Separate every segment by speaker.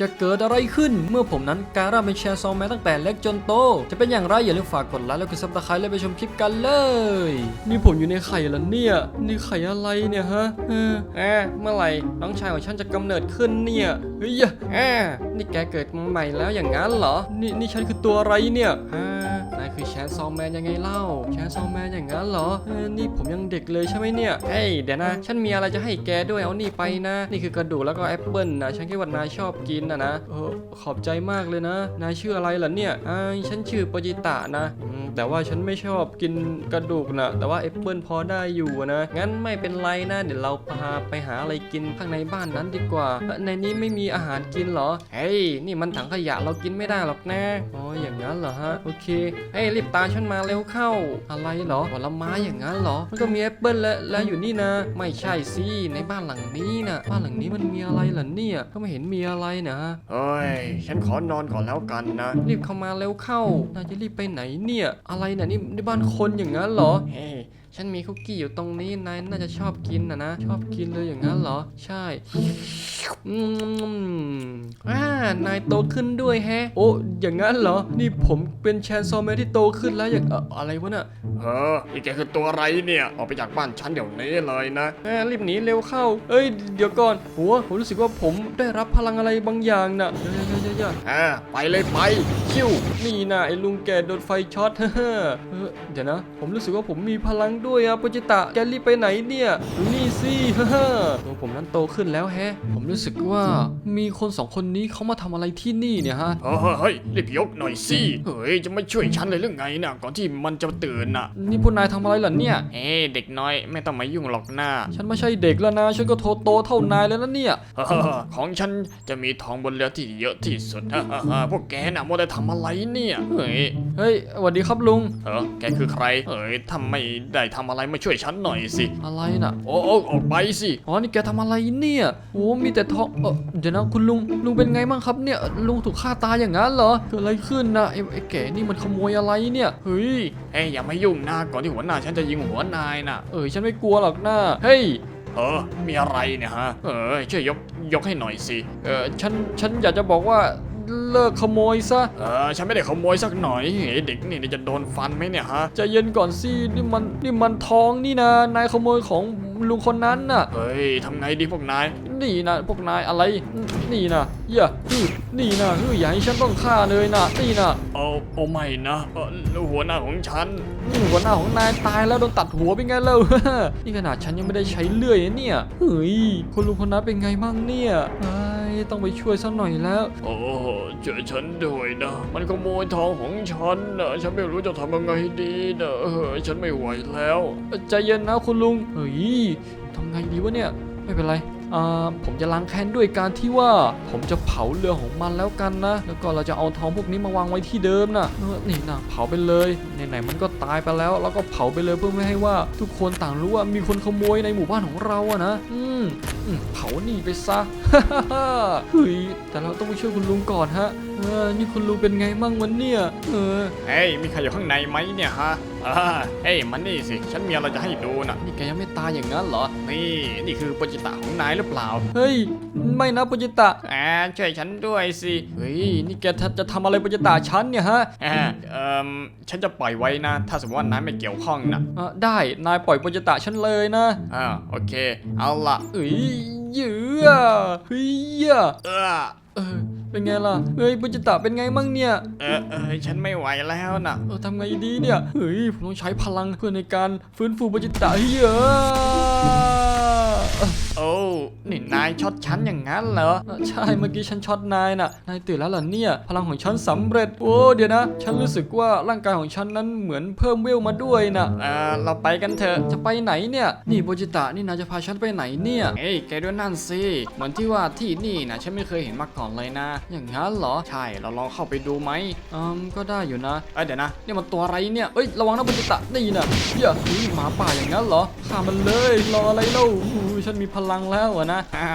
Speaker 1: จะเกิดอะไรขึ้นเมื่อผมนั้นกลายร่างเป็นแชร์ซองแมนตั้งแต่เล็กจนโต จะเป็นอย่างไรอย่าลืมฝากกดไลค์และกดซับสไครต์และไปชมคลิปกันเลย นี่ผมอยู่ในไข่แล้วเนี่ย นี่ไข่อะไรเนี่ยฮะเออแอะเมื่อไหร่น้องชายของฉันจะกำเนิดขึ้นเนี่ยเฮ้ยแอะนี่แกเกิดมาใหม่แล้วอย่างนั้นเหรอ นี่นี่ฉันคือตัวอะไรเนี่ยฮะนายคือแชร์ซองแมนยังไงเล่า แชร์ซองแมนอย่างนั้นเหรอเออนี่ผมยังเด็กเลยใช่ไหมเนี่ยเฮ้ยเดี๋ยวนะ ฉันมีอะไรจะให้แกด้วยเอานี่ไปนะ นี่คือกระดูกแล้วก็แอปเปิลนะฉันคิดว่านายชอบกินนะนะเออขอบใจมากเลยนะ นายชื่ออะไรล่ะเนี่ยอ่าฉันชื่อปจิตะนะแต่ว่าฉันไม่ชอบกินกระดูกนะแต่ว่าแอปเปิลพอได้อยู่นะ งั้นไม่เป็นไรนะเดี๋ยวเราพาไปหาอะไรกินข้างในบ้านนั้นดีกว่า ในนี้ไม่มีอาหารกินเหรอ เฮ้ย นี่มันถังขยะเรากินไม่ได้หรอกนะอ๋ออย่างนั้นเหรอฮะ โอเค เฮ้ยรีบตามฉันมาเร็วเข้า อะไรเหรอผลไม้อย่างนั้นเหรอ มันก็มีแอปเปิลและและอยู่นี่นะ ไม่ใช่สิ ในบ้านหลังนี้นะบ้านหลังนี้มันมีอะไรล่ะเนี่ย ก็ไม่เห็นมีอะไรนะฮะ
Speaker 2: เฮ้ย ฉันขอนอนก่อนแล้วกันนะ
Speaker 1: รีบเข้ามาเร็วเข้านายจะรีบไปไหนเนี่ย อะไรเนี่ยนี่ในบ้านคนอย่างนั้นเหรอ เฮ้ย ฉันมีคุกกี้อยู่ตรงนี้นายน่าจะชอบกินนะนะ ชอบกินเลยอย่างนั้นเหรอ ใช่อืมอ่านายโตขึ้นด้วยแฮะ โอ้อย่างนั้นเหรอ นี่ผมเป็นแชนซอมแมนที่โตขึ้นแล้วอย่างเอ่ออะไรวะน่ะ
Speaker 2: เออนี่แกคือตัวอะไรเนี่ย ออกไปจากบ้านฉันเดี๋ยวนี้เลยนะ
Speaker 1: แม่รีบหนีเร็วเข้า เอ้ย เดี๋ยวก่อนหัวผมรู้สึกว่าผมได้รับพลังอะไรบางอย่างน่ะเดี๋ยวเดี๋ยวเดี๋ยวเดี๋ยว
Speaker 2: อ่าไปเลยไปคิว
Speaker 1: นี่นะไอ้ลุงแกโดนไฟช็อตเฮ้อเออเดี๋ยวนะ ผมรู้สึกว่าผมมีพลังด้วยอะปจิตะแกรีบไปไหนเนี่ยดูนี่สิเฮ้อตัวผมนั้นโตขึ้นแล้วแฮะ ผมรู้สึกว่ามีคนสองคนนี้เขามาทำอะไรที่นี่เนี่ยฮะ
Speaker 2: เฮ้ยเฮ้ยรีบยกหน่อยสิเฮ้ยจะไม่ช่วยฉันเลยหรือไงนะก่อนที่มันจะตื่นน่ะ
Speaker 1: นี่พวกนายทำอะไรล่ะเนี่ย
Speaker 2: เฮ้เด็กน้อยไม่ต้องมายุ่งหรอกนะ
Speaker 1: ฉันไม่ใช่เด็กแล้วนะฉันก็โตโตเท่านายแล้วนะเนี่ย
Speaker 2: เฮ้อของฉันจะมีทองบนเรือที่เยอะที่สุดฮ่าฮ่าฮ่าพวกแกน่ะมัวแต่ทำอะไรเนี่ยเฮ้ย
Speaker 1: เฮ้ยสวัสดีครับลุง
Speaker 2: เออแกคือใครเฮ้ยทำไม่ได้ทำอะไรมาช่วยฉันหน่อยสิ
Speaker 1: อะไรน่ะ
Speaker 2: โอ้โอ้ออกไปสิ
Speaker 1: อ๋อ นี่แกทำอะไรเนี่ย โอ้มีแต่ทองเออเดี๋ยวนะคุณลุง ลุงเป็นไงบ้างครับเนี่ย ลุงถูกฆ่าตายอย่างนั้นเหรอ เกิดอะไรขึ้นนะไอ้ไอ้แก่นี่มันขโมยอะไรเนี่ย เฮ้ย
Speaker 2: เฮ้ยอย่ามายุ่งนะก่อนที่หัวหน้าฉันจะยิงหัวนายนะ
Speaker 1: เออฉันไม่กลัวหรอกนะเฮ้ย
Speaker 2: เออ มีอะไรเนี่ยฮะ เออช่วยยกยกให้หน่อยสิ
Speaker 1: เออฉัน ฉันอยากจะบอกว่า เลิกขโมยซะ
Speaker 2: เออฉันไม่ได้ขโมยสักหน่อยเฮ้ยเด็กนี่จะโดนฟันไหมเนี่ยฮะ
Speaker 1: ใจะเย็นก่อนสินี่มันนี่มันทองนี่นะนายขโมยของลุงคนนั้นน่ะ
Speaker 2: เฮ้ยทำไงดีพวกนาย
Speaker 1: นี่นะพวกนายอะไรนี่นะเหี้ยอื้อนี่นะเฮ้ยอย่าให้ฉันต้องฆ่าเลยนะนี่นะ
Speaker 2: เอาเอาไม่นะเออหัวหน้าของฉัน
Speaker 1: นี่หัวหน้าของนายตายแล้วโดนตัดหัวเป็นไงเล่านี่ขนาดฉันยังไม่ได้ใช้เลื่อยนะเนี่ยเฮ้ยคุณลุงคนนั้นเป็นไงบ้างเนี่ยไอ้ย ต้องไปช่วยสักหน่อยแล้ว
Speaker 2: โอ้ช่วยฉันด้วยนะ มันขโมยทองของฉันนะฉันไม่รู้จะทำยังไงดีนะเออฉันไม่ไหวแล้ว
Speaker 1: ใจเย็นนะคุณลุง เฮ้ยทำไงดีวะเนี่ย ไม่เป็นไรอ่า ผมจะล้างแค้นด้วยการที่ว่าผมจะเผาเรือของมันแล้วกันนะ แล้วก็เราจะเอาทองพวกนี้มาวางไว้ที่เดิมนะนี่นะเผาไปเลยไหนๆมันก็ตายไปแล้ว แล้วก็เผาไปเลยเพื่อไม่ให้ว่า ทุกคนต่างรู้ว่ามีคนขโมยในหมู่บ้านของเราอะนะอืมอมเผานี่ไปซะเฮ้ยแต่เราต้องไปช่วยคุณลุงก่อนฮะเออนี่คุณลุงเป็นไงมั่งวันเนี่ยเออ
Speaker 2: เฮ้ยมีใครอยู่ข้างในไหมเนี่ยฮะอ่าเฮ้ยมันนี่สิฉันมีอะไรจะให้ดูนะ
Speaker 1: นี่แกยังไม่ตายอย่างนั้นเหรอ
Speaker 2: นี่นี่คือปจิตะของนายหรือเปล่า
Speaker 1: เฮ้ยไม่นะปุจิตะ
Speaker 2: อ่าช่วยฉันด้วยสิ
Speaker 1: เฮ้ยนี่แกจะทำอะไรปุจิตะฉันเนี่ยฮะ
Speaker 2: อ่าเอ่อฉันจะปล่อยไว้นะ ถ้าสมมติว่านายไม่เกี่ยวข้องนะ
Speaker 1: อะได้นายปล่อยปุจิตะฉันเลยนะ
Speaker 2: อ่าโอเค เอาละ
Speaker 1: เอ้ยเยือเฮ้ยเหี้ย
Speaker 2: เออ
Speaker 1: เออเป็นไงล่ะเฮ้ยปุจิตะเป็นไงมั่งเนี่ย
Speaker 2: เออเออฉันไม่ไหวแล้วนะ
Speaker 1: เออทำไงดีเนี่ยเฮ้ยผมต้องใช้พลังเพื่อในการฟื้นฟูปุจิตะเฮ้ยเออ
Speaker 2: โอ้นี่นายช็อตฉันอย่างนั้นเหรอ
Speaker 1: ใช่ เมื่อกี้ฉันช็อตนายน่ะ นายตื่นแล้วเหรอเนี่ย พลังของฉันสำเร็จ โอ้ เดี๋ยวนะ ฉันรู้สึกว่าร่างกายของฉันนั้นเหมือนเพิ่มเวลมาด้วยน่ะ
Speaker 2: เออเราไปกันเถอะ
Speaker 1: จะไปไหนเนี่ย นี่โบจิตะนี่นายจะพาฉันไปไหนเนี่ย
Speaker 2: เอ้ย แกด้วยนั่นสิ เหมือนที่ว่าที่นี่นะฉันไม่เคยเห็นมาก่อนเลยนะ
Speaker 1: อย่างนั้นเหรอ
Speaker 2: ใช่ เราลองเข้าไปดูไหม
Speaker 1: อืม ก็ได้อยู่นะ
Speaker 2: เอ้ยเดี๋ยวนะ
Speaker 1: นี่มันตัวอะไรเนี่ย เอ้ย ระวังนะโบจิตะนี่นะอย่าเฮ้ยหมาป่าอย่างนั้นเหรอ ฆ่ามันเลย รออะไรเล่าฉันมีพลังแล้วอะนะ
Speaker 2: อ่า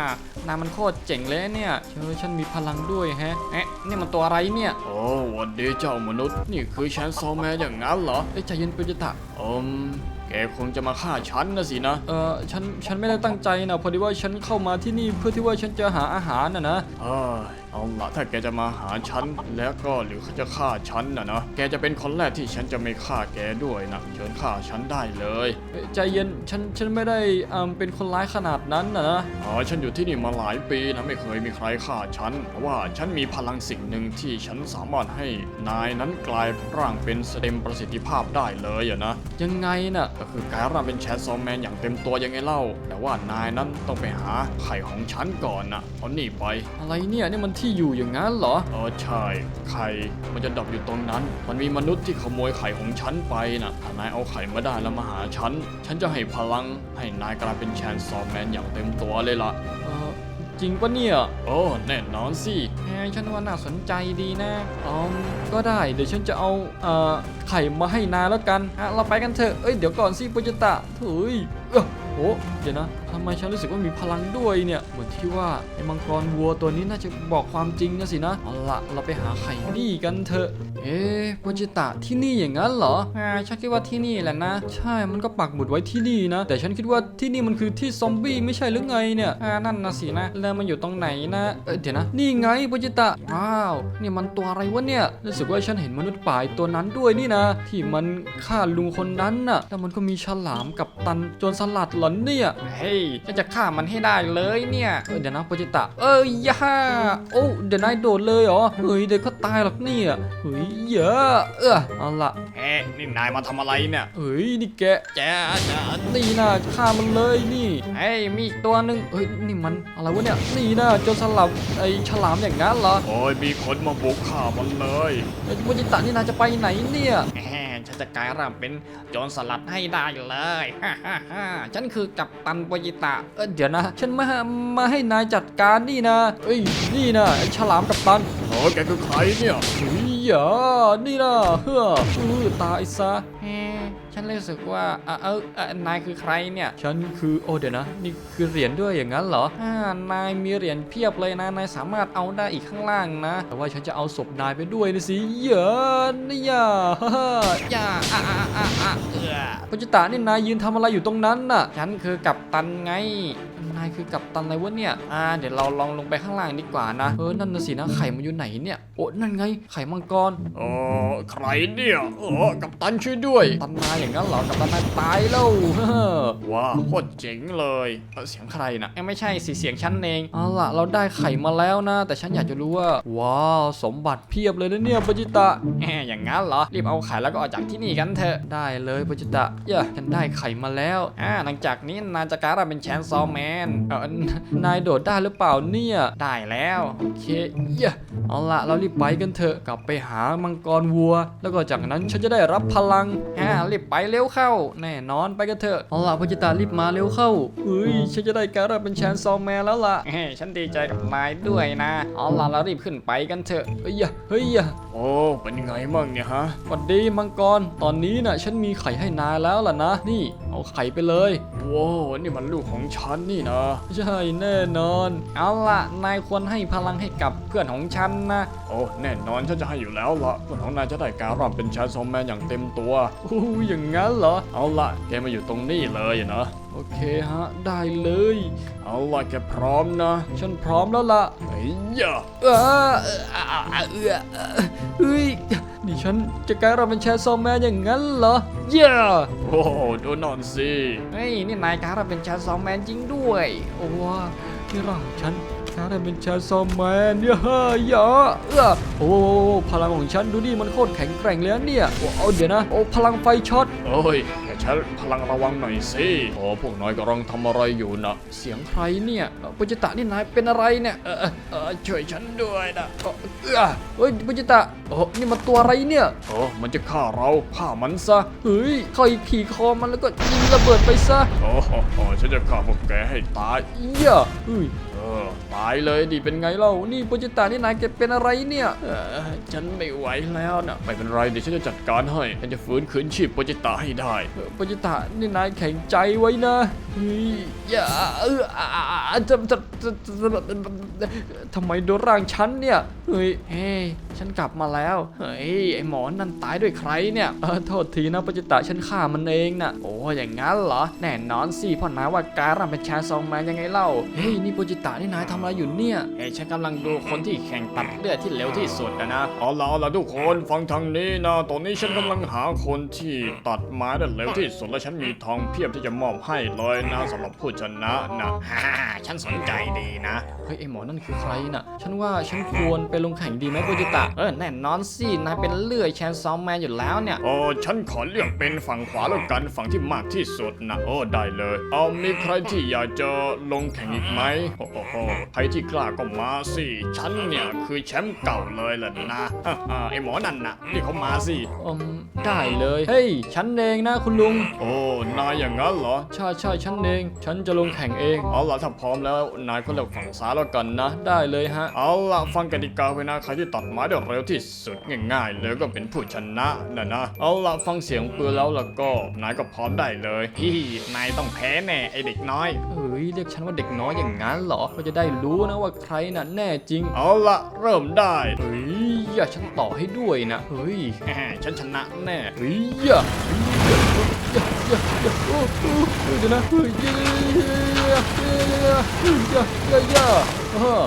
Speaker 2: นายมันโคตรเจ๋งเลยเนี่ย
Speaker 1: เออฉันมีพลังด้วยแฮะ
Speaker 2: เอ๊ะนี่มันตัวอะไรเนี่ยโอ้วันดีเจ้ามนุษย์ นี่คือแชนโซแมนอย่างนั้นเหรอ
Speaker 1: เอ้ยใจเย็นโบจิตะ
Speaker 2: อืม แกคงจะมาฆ่าฉันนะสินะ
Speaker 1: เออฉัน ฉันไม่ได้ตั้งใจนะ พอดีว่าฉันเข้ามาที่นี่เพื่อที่ว่าฉันจะหาอาหารนะนะ
Speaker 2: เอ้ยเอาละถ้าแกจะมาหาฉันแล้วก็หรือจะฆ่าฉันนะนะ แกจะเป็นคนแรกที่ฉันจะไม่ฆ่าแกด้วยนะเชิญฆ่าฉันได้เลย
Speaker 1: เอ้ยใจเย็น ฉัน ฉันไม่ได้อ่าเป็นคนร้ายขนาดนั้นนะนะ
Speaker 2: อ๋อ ฉันอยู่ที่นี่มาหลายปีนะไม่เคยมีใครฆ่าฉัน เพราะว่าฉันมีพลังสิ่งหนึ่งที่ฉันสามารถให้นายนั้นกลายร่างเป็นเต็มประสิทธิภาพได้เลยอะนะ
Speaker 1: ยังไงน่ะ
Speaker 2: ก็คือกลายร่างเป็นแชทซอมแมนอย่างเต็มตัวยังไงเล่า แต่ว่านายนั้นต้องไปหาไข่ของฉันก่อนนะเอานี่ไป
Speaker 1: อะไรเนี่ยนี่มันที่อยู่อย่างนั้นเหรอ
Speaker 2: เออใช่ไข่มันจะดับอยู่ตรงนั้น มันมีมนุษย์ที่ขโมยไข่ของฉันไปนะถ้านายเอาไข่มาได้แล้วมาหาฉันฉันจะให้พลังให้นายกลายเป็นแชนซอมแมนอย่างเต็มตัวเลยล่ะ
Speaker 1: เออ จริงปะเนี่ย
Speaker 2: โอ้ แน่นอนสิ
Speaker 1: แหมฉันว่าน่าสนใจดีนะอ๋อก็ได้ เดี๋ยวฉันจะเอาเอ่อไข่มาให้นาแล้วกันอะเราไปกันเถอะ เอ้ย เดี๋ยวก่อนสิปุจตะเฮ้ยเออโอ้เดี๋ยวนะ ไมฉันรู้สึกว่ามีพลังด้วยเนี่ย เหมือนที่ว่าไอ้มังกรวัวตัวนี้น่าจะบอกความจริงนะสินะเอาละเราไปหาไข่นี่กันเถอะ เอ๊ะปุจตะที่นี่อย่างนั้นเหรออ่าฉันคิดว่าที่นี่แหละนะ ใช่มันก็ปักหมุดไว้ที่นี่นะ แต่ฉันคิดว่าที่นี่มันคือที่ซอมบี้ไม่ใช่หรือไงเนี่ยอ่านั่นนะสินะแล้วมันอยู่ตรงไหนนะเออเดี๋ยวนะ นี่ไงปุจตะว้าวนี่มันตัวอะไรวะเนี่ยรู้สึกว่าฉันเห็นมนุษย์ป่าอีกตัวนั้นด้วยนี่นะ ที่มันฆ่าลุงคนนั้นน่ะแล้วมันก็มีฉลามกับตันจรสลัดหรอเนี่ยเฮ้ยฉันจะฆ่ามันให้ได้เลยเนี่ยเออเดี๋ยวนะปุจตะ เอ้ยย่าโอ้เดี๋ยวนายโดดเลยเหรอเฮ้ยเดี๋ยวก็ตายหรอกเนี่ยเฮ้ยเยอะเออเอาละ
Speaker 2: เอ๊ะนี่นายมาทำอะไรเนี่ย
Speaker 1: เฮ้ยนี่แก
Speaker 2: แจ๊ะ
Speaker 1: นี่นะฆ่ามันเลยนี่เฮ้ยมีอีกตัวหนึ่งเฮ้ยนี่มันอะไรวะเนี่ยนี่นะโจรสลัดไอ้ฉลามอย่างนั้นเหรอ
Speaker 2: โอ้ยมีคนมาบุกฆ่ามันเลย
Speaker 1: ไอ้ปุจตะนี่นายจะไปไหนเนี่ย
Speaker 3: แหม ฉันจะกลายร่างเป็นโจรสลัดให้ได้เลยฮ่าฮ่าฮ่าฉันคือกัปตันโปจิตะ
Speaker 1: เออเดี๋ยวนะ ฉันมามาให้นายจัดการนี่นะเอ้ยนี่นะไอ้ฉลามกับตัน
Speaker 2: โอ้แกคือใครเนี่ย
Speaker 1: เฮ้ยอย่านี่นะเฮ้อเออตายซะ
Speaker 3: เฮ้ ฉันรู้สึกว่าเออเออเออนายคือใครเนี่ย
Speaker 1: ฉันคือโอเดี๋ยวนะ นี่คือเหรียญด้วยอย่างนั้นเหรออ่านายมีเหรียญเพียบเลยนะ นายสามารถเอาได้อีกข้างล่างนะ แต่ว่าฉันจะเอาศพนายไปด้วยนะสิเยอะนี่อย่าฮ่าฮ่า
Speaker 3: อย่าอะอะอะอะเออ
Speaker 1: ปุจจิตานี่นายยืนทำอะไรอยู่ตรงนั้นน่ะ
Speaker 3: ฉันคือกัปตันไง
Speaker 1: นายคือกัปตันอะไรวะเนี่ย
Speaker 3: อ่า เดี๋ยวเราลองลงไปข้างล่างดีกว่านะ
Speaker 1: เออ นั่นน่ะสินะ ไข่มันอยู่ไหนเนี่ย โอ้ นั่นไง ไข่มังกร
Speaker 2: โอ้ใครเนี่ยโอ้กับตันช่วยด้วย
Speaker 1: ตันนายอย่างนั้นเหรอกัปตันนายตายแล้วเฮ้อ
Speaker 2: ว้าโคตรเจ๋งเลยเอ้าเสียงใครนะ
Speaker 3: เอ้ยไม่ใช่สิเสียงฉันเอง
Speaker 1: เอาล่ะเราได้ไข่มาแล้วนะ แต่ฉันอยากจะรู้ว่า ว้าวสมบัติเพียบเลยนะเนี่ยปุจจิตะ
Speaker 3: แหมอย่างงั้นเหรอรีบเอาไข่แล้วก็ออกจากที่นี่กันเถอะ
Speaker 1: ได้เลยปุจจิตะเย่ฉันได้ไข่มาแล้ว
Speaker 3: อ่าหลังจากนี้นายจะกลายร่างเป็นแชนซอมแมน
Speaker 1: เออนายโดดได้หรือเปล่าเนี่ย
Speaker 3: ได้แล้ว
Speaker 1: โอเคเย่เอาล่ะเรารีบไปกันเถอะกลับไปหามังกรวัว แล้วก็จากนั้นฉันจะได้รับพลัง
Speaker 3: อ่ารีบไปเร็วเข้า
Speaker 1: แน่นอนไปกันเถอะเอาล่ะพจิตารีบมาเร็วเข้าเฮ้ยฉันจะได้การรับเป็นแชนซอมแมนแล้วล่ะ
Speaker 3: เฮ้ยฉันดีใจกับนายด้วยนะเอาล่ะเรารีบขึ้นไปกันเถอะ
Speaker 1: เฮ้ยอย่าเฮ้ยอย่า
Speaker 2: โอ้เป็นยังไงบ้างเนี่ยฮะ
Speaker 1: สวัสดีมังกรตอนนี้น่ะฉันมีไข่ให้นายแล้วล่ะนะนี่เอาไข่ไปเลย
Speaker 2: ว้าวนี่มันลูกของฉันนี่นะ
Speaker 1: ใช่แน่นอน
Speaker 3: เอาล่ะนายควรให้พลังให้กับเพื่อนของฉันนะ
Speaker 2: โอ้แน่นอนฉันจะให้อยู่แล้วละเพื่อนของนายจะได้การรับเป็นแชนซอมแมนอย่างเต็มตัว
Speaker 1: โอ้ยอย่างงั้นเหรอ
Speaker 2: เอาละแกมาอยู่ตรงนี้เลยนะ
Speaker 1: โอเคฮะ ได้เลย
Speaker 2: เอาละแกพร้อมนะ
Speaker 1: ฉันพร้อมแล้วล่ะ
Speaker 2: ไอ้ยะ
Speaker 1: เออเอออ่าอ่าเออเออเฮ้ย นี่ฉันจะกลายเราเป็นแชร์ซอมแมนอย่างนั้นเหรอ เย้
Speaker 2: โอ้โหดูนอนสิ
Speaker 3: เฮ้ยนี่นายกลายร่างเป็นแชนซอมแมนจริงด้วย
Speaker 1: โอ้ว้านี่ร่างของฉันกลายเป็นแชร์ซอมแมนเย้เย้เออโอ้พลังของฉันดูดิมันโคตรแข็งแกร่งเลยนะเนี่ยโอ้เอาเดี๋ยวนะ โอ้พลังไฟช็อต
Speaker 2: เอ้ยแกใช้พลังระวังหน่อยสิโอ้พวกน้อยกำลังทำอะไรอยู่นะ
Speaker 1: เสียงใครเนี่ยปุจิตะนี่นายเป็นอะไรเนี่ย
Speaker 3: เออเออเออช่วยฉันด้วยนะ
Speaker 1: เออเฮ้ยปุจิตะโอ้นี่มันตัวอะไรเนี่ย
Speaker 2: โอ้มันจะฆ่าเราฆ่ามันซะ
Speaker 1: เฮ้ยเข้าอีกขี่คอมันแล้วก็ยิงระเบิดไปซะ
Speaker 2: โอ้โหฉันจะฆ่าพวกแกให้ตาย
Speaker 1: เย้เฮ้ย
Speaker 2: ออตายเลยดิเป็นไงเล่า นี่โปจิตานี่นายแกเป็นอะไรเนี่ย เออฉันไม่ไหวแล้วนะไม่เป็นไรเดี๋ยวฉันจะจัดการให้ ฉันจะฟื้นคืนชีพโปจิตาให้ได้
Speaker 1: เออโปจิตะนี่นายแข็งใจไว้นะเฮ้ยอย่าเออจะจะจะทำไมโดนร่างฉันเนี่ย เฮ้ย เฮ้ย ฉันกลับมาแล้ว เฮ้ย ไอหมอนั่นตายด้วยใครเนี่ยเออโทษทีนะโปจิตะฉันฆ่ามันเองน่ะโอ้อย่างงั้นเหรอ แน่นอนสิเพ่อนายว่าการ่ำเป็นชายซองแมนยังไงเล่า เฮ้ย นี่โปจิตะนี่นายทำอะไรอยู่เนี่ย
Speaker 3: เอ้ยฉันกำลังดูคนที่แข่งตัดเลือดที่เร็วที่สุดนะนะ
Speaker 2: เอาละเอาละทุกคนฟังทางนี้นะ ตอนนี้ฉันกำลังหาคนที่ตัดไม้ได้เร็วที่สุดและฉันมีทองเพียบที่จะมอบให้เลยนะสำหรับผู้ชนะนะ
Speaker 3: ฮ่าฉันสนใจดีนะ
Speaker 1: เฮ้ยไอหมอนั่นคือใครน่ะ ฉันว่าฉันควรไปลงแข่งดีไหมโปจิตะ
Speaker 3: เออแน่นอนสินายเป็นเลื่อยแชนซอมแมนอยู่แล้วเนี่ย
Speaker 2: โอ้ฉันขอเลือกเป็นฝั่งขวาแล้วกันฝั่งที่มากที่สุดนะโอ้ได้เลย เอามีใครที่อยากจะลงแข่งอีกไหมโอ้โหใครที่กล้าก็มาสิฉันเนี่ยคือแชมป์เก่าเลยแหละนะอ่าไอหมอนั่นน่ะนี่เขามาสิ
Speaker 1: อืมได้เลยเฮ้ยฉันเองนะคุณลุง
Speaker 2: โอ้นายอย่างนั้นเหรอ
Speaker 1: ใช่ใช่ฉันเอง ฉันจะลงแข่งเอง
Speaker 2: เอาล่ะถ้าพร้อมแล้วนายก็เลือกฝั่งซ้ายแล้วกันนะ
Speaker 1: ได้เลยฮะ
Speaker 2: เอาล่ะฟังกติกาไว้นะ ใครที่ตัดไม้ได้เร็วที่สุดง่ายๆเลยก็เป็นผู้ชนะนะนะ เอาล่ะฟังเสียงปืนแล้วล่ะก็นายก็พร้อมได้เลย
Speaker 3: พี่นายต้องแพ้แน่ไอเด็กน้อย
Speaker 1: เอ้ยเรียกฉันว่าเด็กน้อยอย่างนั้นเหรอก็จะได้รู้นะว่าใครน่ะแน่จริง
Speaker 2: เอาล่ะเริ่มได้
Speaker 1: เฮ้ยอย่าฉันต่อให้ด้วยนะเฮ้ย
Speaker 3: แหมฉันชนะแน่
Speaker 1: เฮ้ยอย่า อย่าอย่าอย่าอย่าโอ้โหเฮ้ยเดี๋ยวนะเฮ้ยอย่าอย่าอย่าอย่าอย่าอย่าเออ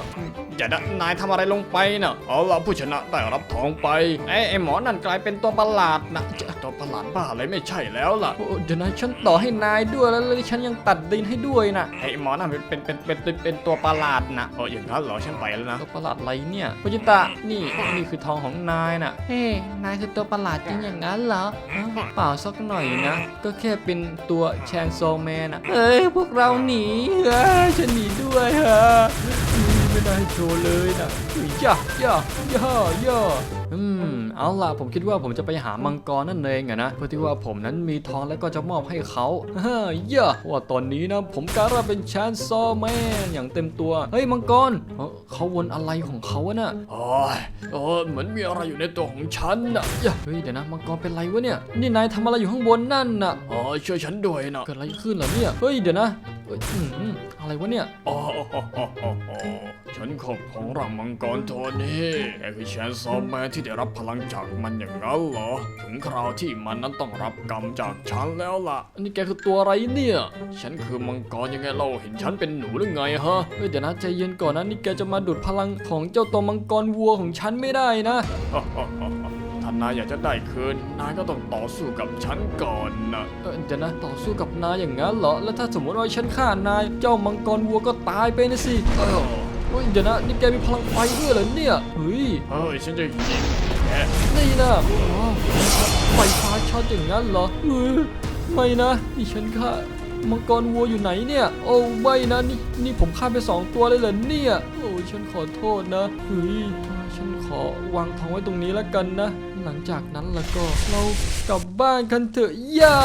Speaker 2: อย่านะนายทำอะไรลงไปน่ะเอาล่ะผู้ชนะได้รับทองไป
Speaker 3: ไอ้ไอหมอนั่นกลายเป็นตัวประหลาดนะ
Speaker 2: ตัวประหลาดบ้าอะไรไม่ใช่แล้วล่ะ
Speaker 1: โอ้เดี๋ยวนะฉันต่อให้นายด้วยแล้วแล้วฉันยังตัดดินให้ด้วยนะ
Speaker 3: ไอหมอนั่นเป็นเป็นเป็นเป็นเป็นตัวประหลาดนะ
Speaker 2: เอออย่างนั้นเหรอฉันไปแล้วนะ
Speaker 1: ตัวประหลาดอะไรเนี่ยโปจิตะนี่นี่คือทองของนายนะเฮ้นายคือตัวประหลาดจริงอย่างนั้นเหรออ้าวเปล่าสักหน่อยนะ ก็แค่เป็นตัวแชนโซแมนอะเฮ้ย พวกเราหนีเฮ้ยฉันหนีด้วยฮะไม่ได้โชว์เลยนะเฮ้ยย่าย่าย่าย่าอืม เอาล่ะผมคิดว่าผมจะไปหามังกรนั่นเองอะนะเพื่อที่ว่าผมนั้นมีทองแล้วก็จะมอบให้เขาเฮ้ยย่าว่าตอนนี้นะ ผมการาเป็นแชนโซแมนอย่างเต็มตัวเฮ้ยมังกรเอ้าเขาวนอะไรของเขาอะน่ะ
Speaker 2: โอ้ยโอ้ยเหมือนมีอะไรอยู่ในตัวของฉันน่ะ
Speaker 1: อย่าเฮ้ยเดี๋ยวนะมังกรเป็นไรวะเนี่ยนี่นายทำอะไรอยู่ข้างบนนั่นน่ะ
Speaker 2: อ๋อช่วยฉันด้วยนะ
Speaker 1: เกิดอะไรขึ้นเหรอเนี่ยเฮ้ยเดี๋ยวนะ เอ้ยอืมอืมอะไรวะเนี่ย
Speaker 2: อ๋อฉันขอบของรังมังกรตัวนี้แกคือแชนซอมแมนที่ได้รับพลังจากมันอย่างนั้นเหรอ ถึงคราวที่มันนั้นต้องรับกรรมจากฉันแล้วล่ะ
Speaker 1: อันนี้แกคือตัวอะไรเนี่ย
Speaker 2: ฉันคือมังกรยังไงเราเห็นฉันเป็นหนูหรือไงฮะ
Speaker 1: เฮ้ยเดี๋ยวนะใจเย็นก่อนนะนี่แกจะมาดูดพลังของเจ้าตัวมังกรวัวของฉันไม่ได้นะ
Speaker 2: ถ้า นายอยากจะได้คืน นายก็ต้องต่อสู้กับฉันก่อนนะ
Speaker 1: เออเดี๋ยวนะ ต่อสู้กับนายอย่างนั้นเหรอ แล้วถ้าสมมติว่าฉันฆ่านาย เจ้ามังกรวัวก็ตายไปนะสิเออเฮ้ยเดี๋ยวนะนี่แกมีพลังไฟด้วยเหรอเนี่ยเฮ้ย
Speaker 2: เฮ้ยฉันจะยิงแก
Speaker 1: นี่นะอ๋อไฟฟ้าช็อตอย่างนั้นเหรอเออไม่นะนี่ฉันฆ่ามังกรวัวอยู่ไหนเนี่ย โอ้ไม่นะนี่นี่ผมฆ่าไปสองตัวเลยเหรอเนี่ย โอ้ฉันขอโทษนะเฮ้ยฉันขอวางทองไว้ตรงนี้แล้วกันนะ หลังจากนั้นแล้วก็เรากลับบ้านกันเถอะย่า